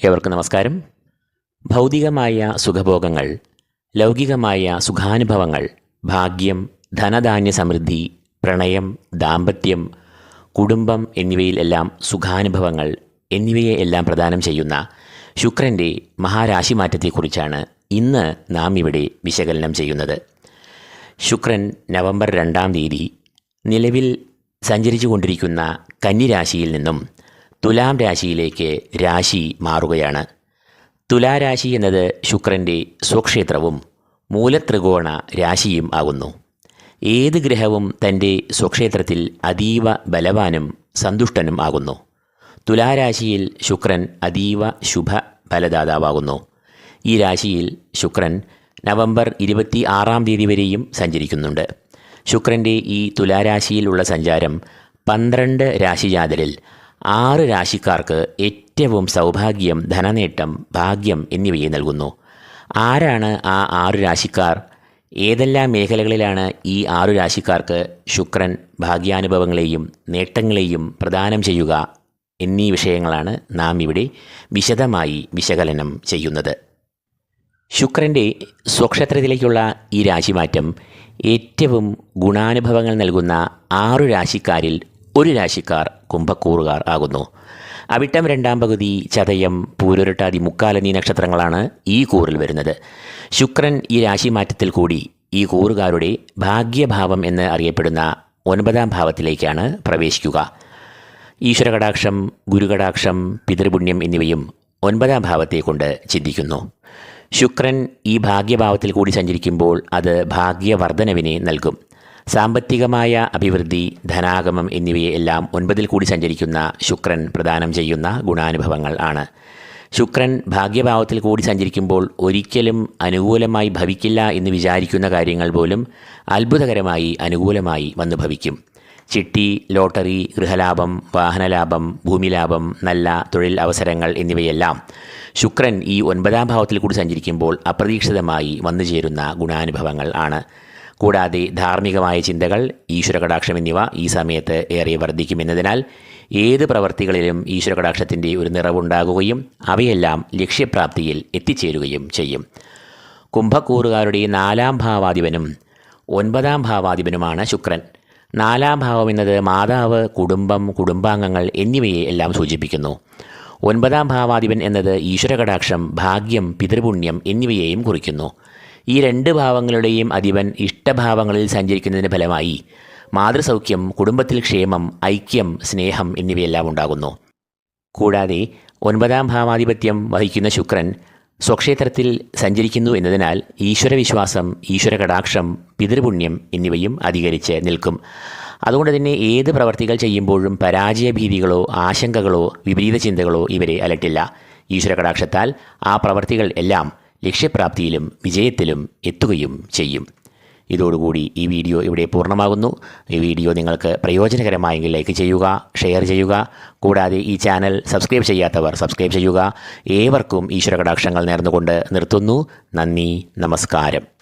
ഏവർക്കും നമസ്കാരം. ഭൗതികമായ സുഖഭോഗങ്ങൾ ലൗകികമായ സുഖാനുഭവങ്ങൾ ഭാഗ്യം ധനധാന്യ സമൃദ്ധി പ്രണയം ദാമ്പത്യം കുടുംബം എന്നിവയിലെല്ലാം സുഖാനുഭവങ്ങൾ എന്നിവയെ എല്ലാം പ്രദാനം ചെയ്യുന്ന ശുക്രന്റെ മഹാരാശിമാറ്റത്തെക്കുറിച്ചാണ് ഇന്ന് നാം ഇവിടെ വിശകലനം ചെയ്യുന്നത്. ശുക്രൻ നവംബർ രണ്ടാം തീയതി നിലവിൽ സഞ്ചരിച്ചു കൊണ്ടിരിക്കുന്ന കന്നിരാശിയിൽ നിന്നും തുലാം രാശിയിലേക്ക് രാശി മാറുകയാണ്. തുലാരാശി എന്നത് ശുക്രന്റെ സ്വക്ഷേത്രവും മൂലത്രികോണ രാശിയും ആകുന്നു. ഏത് ഗ്രഹവും തന്റെ സ്വക്ഷേത്രത്തിൽ അതീവ ബലവാനും സന്തുഷ്ടനും ആകുന്നു. തുലാരാശിയിൽ ശുക്രൻ അതീവ ശുഭ ഫലദാതാവാകുന്നു. ഈ രാശിയിൽ ശുക്രൻ നവംബർ ഇരുപത്തി ആറാം തീയതി വരെയും സഞ്ചരിക്കുന്നുണ്ട്. ശുക്രന്റെ ഈ തുലാരാശിയിലുള്ള സഞ്ചാരം പന്ത്രണ്ട് രാശിജാതരിൽ ആറ് രാശിക്കാർക്ക് ഏറ്റവും സൗഭാഗ്യം ധനനേട്ടം ഭാഗ്യം എന്നിവയെ നൽകുന്നു. ആരാണ് ആ ആറു രാശിക്കാർ? ഏതെല്ലാം മേഖലകളിലാണ് ഈ ആറു രാശിക്കാർക്ക് ശുക്രൻ ഭാഗ്യാനുഭവങ്ങളെയും നേട്ടങ്ങളെയും പ്രദാനം ചെയ്യുക എന്നീ വിഷയങ്ങളാണ് നാം ഇവിടെ വിശദമായി വിശകലനം ചെയ്യുന്നത്. ശുക്രന്റെ സ്വക്ഷേത്രത്തിലേക്കുള്ള ഈ രാശിമാറ്റം ഏറ്റവും ഗുണാനുഭവങ്ങൾ നൽകുന്ന ആറു രാശിക്കാരിൽ ഒരു രാശിക്കാർ കുംഭക്കൂറുകാർ ആകുന്നു. അവിട്ടം രണ്ടാം പകുതി ചതയം പൂരുരട്ടാതി മുക്കാലനീ നക്ഷത്രങ്ങളാണ് ഈ കൂറിൽ വരുന്നത്. ശുക്രൻ ഈ രാശിമാറ്റത്തിൽ കൂടി ഈ കൂറുകാരുടെ ഭാഗ്യഭാവം എന്ന് അറിയപ്പെടുന്ന ഒൻപതാം ഭാവത്തിലേക്കാണ് പ്രവേശിക്കുക. ഈശ്വരകടാക്ഷം ഗുരുകടാക്ഷം പിതൃപുണ്യം എന്നിവയും ഒൻപതാം ഭാവത്തെ കൊണ്ട് ചിന്തിക്കുന്നു. ശുക്രൻ ഈ ഭാഗ്യഭാവത്തിൽ കൂടി സഞ്ചരിക്കുമ്പോൾ അത് ഭാഗ്യവർദ്ധനവിനെ നൽകും. സാമ്പത്തികമായ അഭിവൃദ്ധി ധനാഗമം എന്നിവയെ എല്ലാം ഒൻപതിൽ കൂടി സഞ്ചരിക്കുന്ന ശുക്രൻ പ്രദാനം ചെയ്യുന്ന ഗുണാനുഭവങ്ങൾ ആണ്. ശുക്രൻ ഭാഗ്യഭാവത്തിൽ കൂടി സഞ്ചരിക്കുമ്പോൾ ഒരിക്കലും അനുകൂലമായി ഭവിക്കില്ല എന്ന് വിചാരിക്കുന്ന കാര്യങ്ങൾ പോലും അത്ഭുതകരമായി അനുകൂലമായി വന്നു ഭവിക്കും. ചിട്ടി ലോട്ടറി ഗൃഹലാഭം വാഹനലാഭം ഭൂമിലാഭം നല്ല തൊഴിൽ അവസരങ്ങൾ എന്നിവയെല്ലാം ശുക്രൻ ഈ ഒൻപതാം ഭാവത്തിൽ കൂടി സഞ്ചരിക്കുമ്പോൾ അപ്രതീക്ഷിതമായി വന്നു ചേരുന്ന ഗുണാനുഭവങ്ങൾ ആണ്. കൂടാതെ ധാർമ്മികമായ ചിന്തകൾ ഈശ്വരകടാക്ഷം എന്നിവ ഈ സമയത്ത് ഏറെ വർദ്ധിക്കുമെന്നതിനാൽ ഏത് പ്രവർത്തികളിലും ഈശ്വരകടാക്ഷത്തിന്റെ ഒരു നിറവുണ്ടാകുകയും അവയെല്ലാം ലക്ഷ്യപ്രാപ്തിയിൽ എത്തിച്ചേരുകയും ചെയ്യും. കുംഭക്കൂറുകാരുടെ നാലാം ഭാവാധിപനും ഒൻപതാം ഭാവാധിപനുമാണ് ശുക്രൻ. നാലാം ഭാവം എന്നത് മാതാവ് കുടുംബം കുടുംബാംഗങ്ങൾ എന്നിവയെ എല്ലാം സൂചിപ്പിക്കുന്നു. ഒൻപതാം ഭാവാധിപൻ എന്നത് ഈശ്വരകടാക്ഷം ഭാഗ്യം പിതൃപുണ്യം എന്നിവയെയും കുറിക്കുന്നു. ഈ രണ്ട് ഭാവങ്ങളുടെയും അധിപൻ ഇഷ്ടഭാവങ്ങളിൽ സഞ്ചരിക്കുന്നതിന് ഫലമായി മാതൃസൗഖ്യം കുടുംബത്തിൽ ക്ഷേമം ഐക്യം സ്നേഹം എന്നിവയെല്ലാം ഉണ്ടാകുന്നു. കൂടാതെ ഒൻപതാം ഭാവാധിപത്യം വഹിക്കുന്ന ശുക്രൻ സ്വക്ഷേത്രത്തിൽ സഞ്ചരിക്കുന്നു എന്നതിനാൽ ഈശ്വരവിശ്വാസം ഈശ്വരകടാക്ഷം പിതൃപുണ്യം എന്നിവയും അധികരിച്ച് നിൽക്കും. അതുകൊണ്ട് തന്നെ ഏത് പ്രവർത്തികൾ ചെയ്യുമ്പോഴും പരാജയഭീതികളോ ആശങ്കകളോ വിപരീത ചിന്തകളോ ഇവരെ അലട്ടില്ല. ഈശ്വര കടാക്ഷത്താൽ ആ പ്രവർത്തികൾ എല്ലാം ലക്ഷ്യപ്രാപ്തിയിലും വിജയത്തിലും എത്തുകയും ചെയ്യും. ഇതോടുകൂടി ഈ വീഡിയോ ഇവിടെ പൂർണമാകുന്നു. ഈ വീഡിയോ നിങ്ങൾക്ക് പ്രയോജനകരമായെങ്കിൽ ലൈക്ക് ചെയ്യുക ഷെയർ ചെയ്യുക. കൂടാതെ ഈ ചാനൽ സബ്സ്ക്രൈബ് ചെയ്യാത്തവർ സബ്സ്ക്രൈബ് ചെയ്യുക. ഏവർക്കും ഈശ്വര കടാക്ഷങ്ങൾ നേർന്നുകൊണ്ട് നിർത്തുന്നു. നന്ദി നമസ്കാരം.